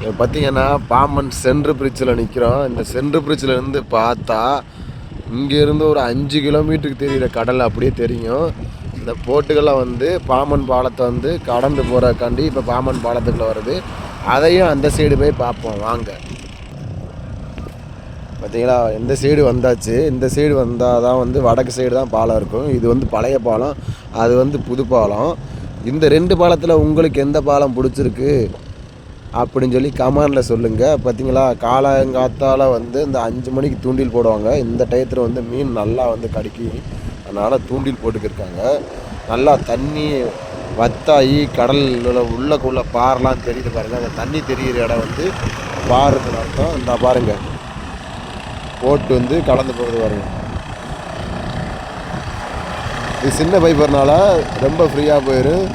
இப்போ பார்த்தீங்கன்னா பாம்பன் சென்ட்ரு பிரிட்ஜில் நிற்கிறோம் இந்த சென்ட்ரு பிரிட்ஜிலேருந்து பார்த்தா இங்கேருந்து ஒரு அஞ்சு கிலோமீட்டருக்கு தெரியிற கடல் அப்படியே தெரியும். இந்த போட்டுகள்லாம் வந்து பாம்பன் பாலத்தை வந்து கடந்து போகிறக்காண்டி இப்போ பாம்பன் பாலத்துக்குள்ளே வருது. அதையும் அந்த சைடு போய் பார்ப்போம். வாங்க. பார்த்தீங்களா இந்த சைடு வந்தாச்சு. இந்த சைடு வந்தால் தான் வந்து வடக்கு சைடு தான் பாலம் இருக்கும். இது வந்து பழைய பாலம். அது வந்து புது பாலம். இந்த ரெண்டு பாலத்தில் உங்களுக்கு எந்த பாலம் பிடிச்சிருக்கு? அப்படின்னு சொல்லி கமாண்டில் சொல்லுங்கள் பார்த்தீங்களா காலங்காத்தால் வந்து இந்த அஞ்சு மணிக்கு தூண்டில் போடுவாங்க. இந்த டயத்தில் வந்து மீன் நல்லா வந்து கடிக்கி அதனால் தூண்டில் போட்டுக்கிருக்காங்க நல்லா தண்ணி வத்தாயி கடலில் உள்ளக்குள்ள பாறலாம் தெரியுது பாருங்கள் அந்த தண்ணி தெரியிற இடம் வந்து பாருக்கு அர்த்தம். இந்த பாருங்க. போட்டு வந்து கடந்து போகுது பாருங்கள் இது சின்ன பைப்பர்னால ரொம்ப ஃப்ரீயாக போயிடும்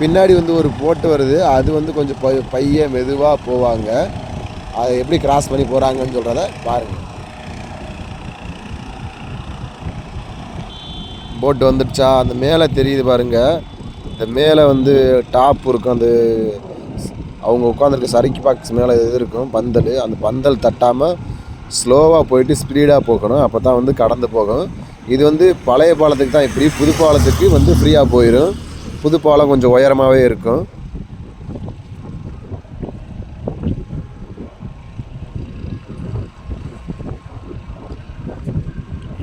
பின்னாடி வந்து ஒரு போட்டு வருது. அது வந்து கொஞ்சம் பைய பைய மெதுவாக போவாங்க. அதை எப்படி கிராஸ் பண்ணி போகிறாங்கன்னு சொல்கிறத பாருங்கள் போட்டு வந்துடுச்சா? அந்த மேலே தெரியுது பாருங்கள் இந்த மேலே வந்து டாப் இருக்கும். அந்த அவங்க உட்காந்துருக்க சறுக்கி பாக்ஸ் மேலே இது இருக்கும். பந்தல். அந்த பந்தல் தட்டாமல் ஸ்லோவாக போயிட்டு ஸ்பீடாக போகணும். அப்போ தான் வந்து கடந்து போகும். இது வந்து பழைய பாலத்துக்கு தான். இப்படி புது பாலத்துக்கு வந்து ஃப்ரீயாக போயிடும் புது பாலம் கொஞ்சம் உயரமாகவே இருக்கும்.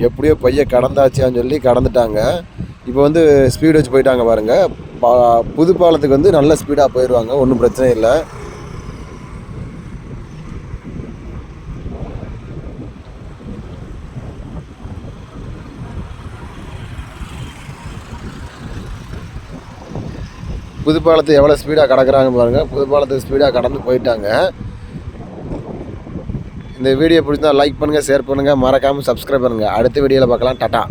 எப்படியோ பைய கடந்தாச்சான்னு சொல்லி கடந்துட்டாங்க. இப்போ வந்து ஸ்பீடு வச்சு போயிட்டாங்க பாருங்கள் பா- புது பாலத்துக்கு வந்து நல்ல ஸ்பீடாக போயிடுவாங்க ஒன்றும் பிரச்சனை இல்லை. புதுப்பாலத்தை எவ்வளோ ஸ்பீடாக கடக்கிறாங்க பாருங்கள் புது ஸ்பீடாக கடந்து போயிட்டாங்க. இந்த வீடியோ பிடிச்சிருந்தா லைக் பண்ணுங்கள் ஷேர் பண்ணுங்கள் மறக்காமல் சப்ஸ்கிரைப் பண்ணுங்கள் அடுத்த வீடியோவில் பார்க்கலாம். டாட்டா.